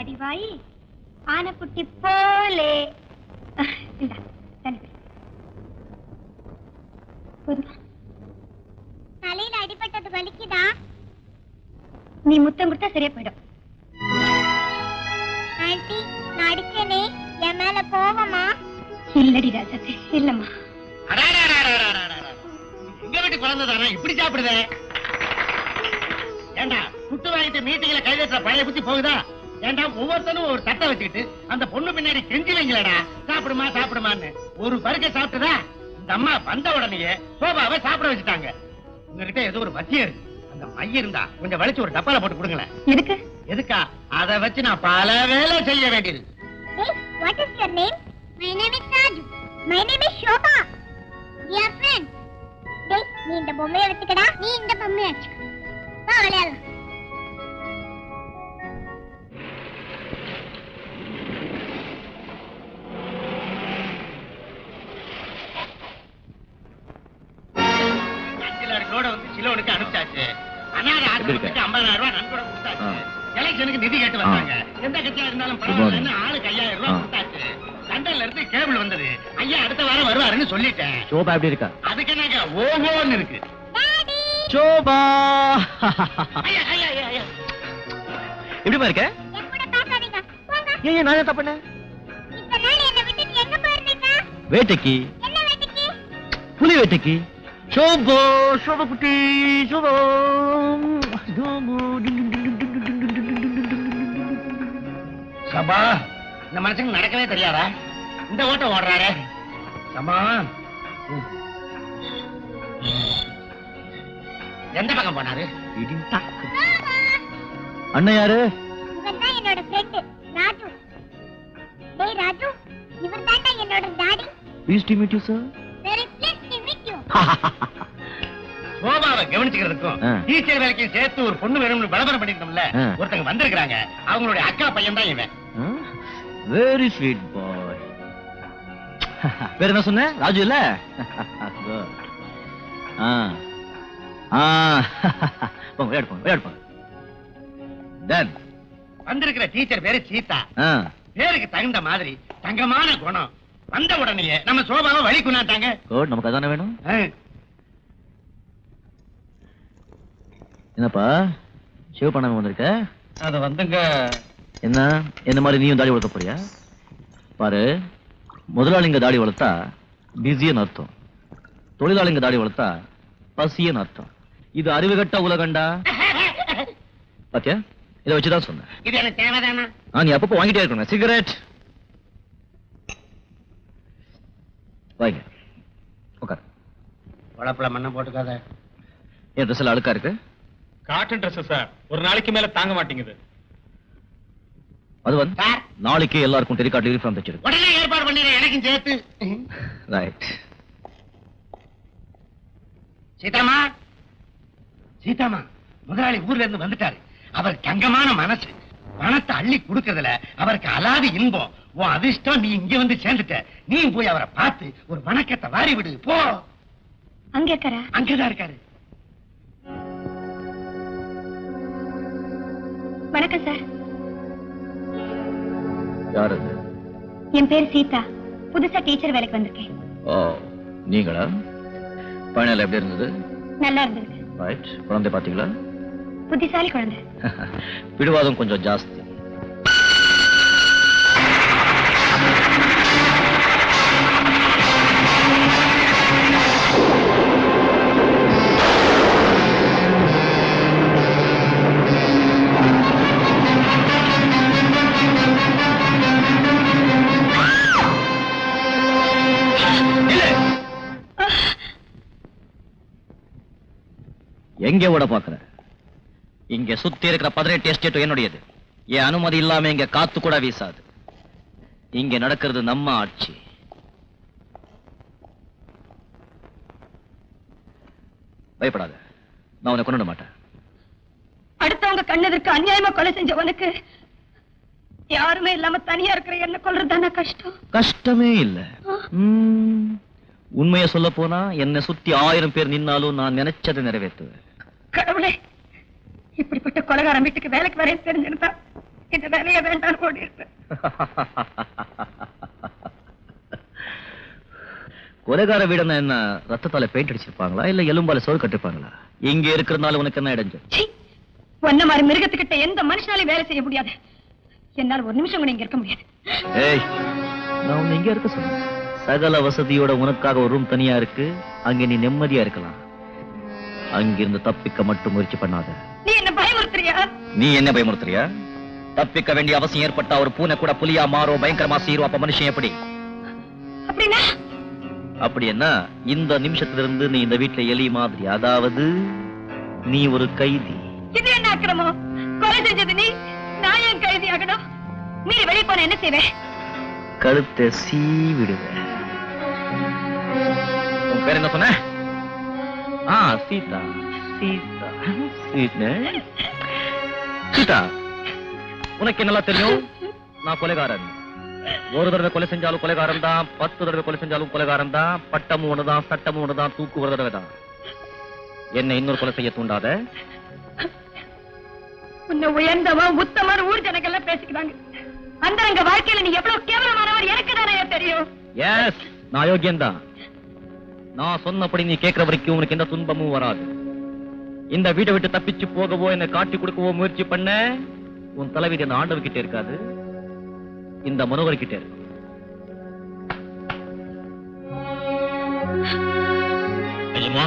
அடிவாயி? ஆனைக்குட்டி போலே. தலையில அடிபட்டது வலிக்குதா? நீ முத்தம் கொடுத்தா சரியா போயிடும். ஆன்ட்டி நான் அடிச்சேனே. என் மேல கோவமா? இல்லடி ராஜாத்தி இல்லம்மா. எங்க வீட்டு குழந்தை தானே இப்படி சாப்பிடுதே? ஏண்டா குட்டு வாங்கிட்டு மீட்டிங்ல கைதட்டுற பழைய புத்தி போகுதா? ஏண்டா ஒவ்வொருத்தனும் ஒரு தட்டை வச்சுக்கிட்டு அந்த பொண்ணு பின்னாடி கெஞ்சி வைங்களடா சாப்பிடுமா சாப்பிடுமான்னு. ஒரு பருக்க சாப்பிட்டுதா? இந்த அம்மா வந்த உடனேயே சோபாவை சாப்பிட வச்சுட்டாங்க. உங்ககிட்ட ஏதோ ஒரு மத்தியம் இருக்கு. அந்த மைய இருந்தா கொஞ்சம் வலிச்சு ஒரு டப்பால போட்டு கொடுங்களேன். எதுக்கு? எதுக்கா? அதை வச்சு நான் பல வேலை செய்ய வேண்டியது. Is your name? My name is Raju. My name is Shobha. We are friends. டேய் நீ இந்த பொம்மையை வச்சுக்கடா. நீ இந்த பொம்மையை வச்சுக்க. வா விளையாடலாம். சிலோனுக்கு அனுப்பிச்சாச்சு அனாதை எப்படி இருக்க? ஆசிரமத்துக்கு ஐம்பதாயிரம் ரூபாய் நன்கொடை கொடுத்தாச்சு. எலெக்ஷனுக்கு நிதி கேட்டு வந்தாங்க. எந்த கட்சியா இருந்தாலும் Good பரவாயில்லன்னு morning. ஆளுக்கு ஐயாயிரம் ரூபாய் ஆ. கொடுத்தாச்சு. லண்டன்ல இருந்து கேபிள் வந்தது. ஐயா அடுத்த வாரம் வருவாருன்னு சொல்லிட்டேன். சோபா எப்படி இருக்கா? அதுக்கு இருக்கு. சோபா. எப்படிமா இருக்க? ஏன் நான் என்ன பண்ணேன் வேட்டைக்கு? புலி வேட்டைக்கு. சோபோ சோபா குட்டி சோபோ சோபோ. சபா இந்த மனுஷனுக்கு நடக்கவே தெரியாதா இந்த ஓட்டம் ஓடுறாரு சபா. எந்த பக்கம் போனாரு. அண்ணன் யாரு தான் என்னோட ஃப்ரெண்ட் ராஜு டேய் ராஜு இவர் தான்டா என்னோட daddy pleased to meet you sir சோபாவை கவனிச்சுக்கிறதுக்கும். டீச்சர் வேலைக்கும் சேர்த்து ஒரு பொண்ணு வேணும்னு விளம்பரம் பண்ணிருக்கோம்ல ஆ. ஒருத்தங்க வந்திருக்காங்க அவங்களுடைய அக்கா பையன் தான் இவன். வெரி ஸ்வீட் பாய் பேர் என்ன சொன்ன? ராஜு இல்ல? வந்திருக்கிற டீச்சர் பேரு சீதா. பேருக்கு தகுந்த மாதிரி தங்கமான குணம். வந்த உடனேயே நம்ம சோபாவை வழி குணாட்டாங்க குட் நமக்கு அதானே வேணும்? என்னப்பா? ஷேவ் பண்ணாம வந்திருக்க? அது வந்துங்க. என்ன? என்ன மாதிரி நீயும் தாடி வளர்க்க போறியா? பாரு முதலாளிங்க தாடி வளர்த்தா பிஸின்னு அர்த்தம். தொழிலாளிங்க தாடி வளர்த்தா பசின்னு அர்த்தம். இது அறிவுகட்ட உலகண்டா? பாத்தியா? இதை வச்சுதான் சொன்னேன். இது எனக்கு தேவைதானா? நீ அப்பப்போ வாங்கிட்டே இருக்கணும் சிகரெட் வாங்க. உட்கார் உழப்புல மண்ணை போட்டுக்காத. என் ட்ரெஸ் எல்லாம் அழுக்கா இருக்கு? Cotton dress sir. ஒரு நாளைக்கு மேல தாங்க மாட்டேங்குது. அது வந்து சார். நாளைக்கு எல்லாருக்கும் டெலிகார்ட் யூனிஃபார்ம் தச்சிருக்கு உடனே ஏற்பாடு பண்ணிடுறேன் எனக்கும் சேர்த்து. ரைட் சீதாமா? சீதாமா முதலாளி ஊர்ல இருந்து வந்துட்டாரு. அவர் தங்கமான மனசு. பணத்தை அள்ளி கொடுக்கறதுல அவருக்கு அலாதி இன்பம். உன் அதிர்ஷ்டம் நீ இங்க வந்து சேர்ந்துட்ட. நீ போய் அவரை பார்த்து ஒரு வணக்கத்தை வாரி விடு. போ. அங்க இருக்காரா? அங்கதான் இருக்காரு. வணக்கம் சார். யார் அது என் பேர் சீதா. புதுசா டீச்சர் வேலைக்கு வந்திருக்கேன். ஓ நீங்களா? பயணம் எப்படி இருந்தது? நல்லா இருந்திருக்கு. ரைட் குழந்தை பாத்தீங்களா புத்திசாலி குழந்தை. பிடிவாதம் கொஞ்சம் ஜாஸ்தி. எங்க ஓட பாக்குற இங்க சுத்தி இருக்கிற பதினெட்டு எஸ்டேட்டும் என்னுடையது. என் அனுமதி இல்லாம இங்க காத்து கூட வீசாது. இங்க நடக்கிறது நம்ம ஆட்சி. பயப்படாத நான் உன்னை கொண்டு மாட்டேன். அடுத்தவங்க கண்ணதற்கு அநியாயமா கொலை செஞ்ச உனக்கு யாருமே இல்லாம தனியா இருக்கிற என்ன கொல்றதுதானே கஷ்டம்? கஷ்டமே இல்ல. உண்மைய சொல்ல போனா என்னை சுத்தி ஆயிரம் பேர் நின்னாலும் நான் நினைச்சதை நிறைவேற்றுவேன். கடவுளே இப்படிப்பட்ட கொலகாரம் வீட்டுக்கு வேலைக்கு வரேன் தெரிஞ்சிருந்தா இந்த வேலையை வேண்டாம் ஓடி இருப்பேன் கொலைகார வீடுன்னா என்ன ரத்தத்தால பெயிண்ட் அடிச்சிருப்பாங்களா இல்ல எலும்பால சோறு கட்டிருப்பாங்களா? இங்க இருக்கிறதுனால உனக்கு என்ன இடைஞ்சல்? சீ, உன்ன மாதிரி மிருகத்துக்கிட்ட எந்த மனுஷனாலையும் வேலை செய்ய முடியாது. என்னால ஒரு நிமிஷம் கூட இங்க இருக்க முடியாது. ஏய் நான் உன்னை இங்க இருக்க சொன்னேன். சகல வசதியோட உனக்காக ஒரு ரூம் தனியா இருக்கு அங்க நீ நிம்மதியா இருக்கலாம். அங்கிருந்து தப்பிக்க மட்டும் முயற்சி பண்ணாத. நீ என்ன பயமுறுத்துறியா? நீ என்ன பயமுறுத்துறியா? தப்பிக்க வேண்டிய அவசியம் ஏற்பட்டா ஒரு பூனை கூட புலியா மாறும் பயங்கரமா சீரும் அப்ப மனுஷன் எப்படி? அப்படி என்ன? இந்த நிமிஷத்துல இருந்து நீ இந்த வீட்டுல எலி மாதிரி. அதாவது நீ ஒரு கைதி. இது என்ன அக்கிரமம்? கொலை செஞ்சது நீ நான் ஏன் கைதி ஆகணும்? நீ வெளியே போன என்ன செய்வேன் கழுத்தை சீவிடுவேன். உன் பேர் என்ன சொன்ன? ஆ சீதா சீதா. சீதா. சீதா உனக்கு என்னெல்லாம் தெரியும்? நான் கொலைகாரன். ஒரு தடவை கொலை செஞ்சாலும் கொலைகாரன் தான் பத்து தடவை கொலை செஞ்சாலும் கொலைகாரன் தான் பட்டமும் ஒண்ணுதான் சட்டமும் ஒண்ணுதான் தூக்கு ஒரு தடவை தான் என்ன இன்னொரு கொலை செய்ய தூண்டாத? உன்னை உயர்ந்தவன் உத்தமன் ஊர் ஜனங்கள் எல்லாம் பேசிக்கிறாங்க அந்த வாழ்க்கையில நீ எவ்வளவு கேவலமானவர் எனக்கு தானே தெரியும். எஸ் நான் யோக்கியன் தான். நான் சொன்னபடி நீ கேட்கிற வரைக்கும் உனக்கு எந்த துன்பமும் வராது. இந்த வீட்டை விட்டு தப்பிச்சு போகவோ என்னை காட்டி கொடுக்கவோ முயற்சி பண்ண உன் தலைவிதி அந்த ஆண்டவர் கிட்ட இருக்காது. இந்த மனோகர் கிட்ட இருக்கு Ayyamma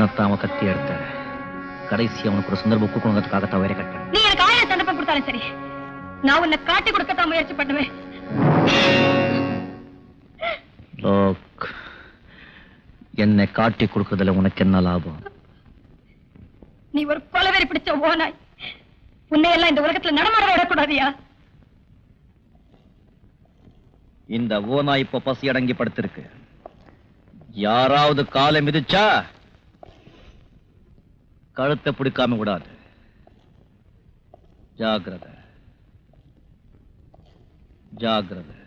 எனக்கு சந்தர்ப்பம் கொடுத்தாலும் சரி நான் உன்னை காட்டி கொடுக்கத்தான் முயற்சி பண்ணுவேன். லோக் என்னை காட்டி கொடுக்கறதுல உனக்கு என்ன லாபம்? நீ ஒரு கொலவெறி பிடிச்ச ஓனாய் உன்னை எல்லாம் இந்த உலகத்துல நடமாட விடக்கூடாதியா? இந்த ஓனா இப்ப பசி அடங்கி படுத்திருக்கு. யாராவது காலை மிதிச்சா கழுத்தை பிடிக்காம விடாது. ஜாகிரதை ஜாகிரதை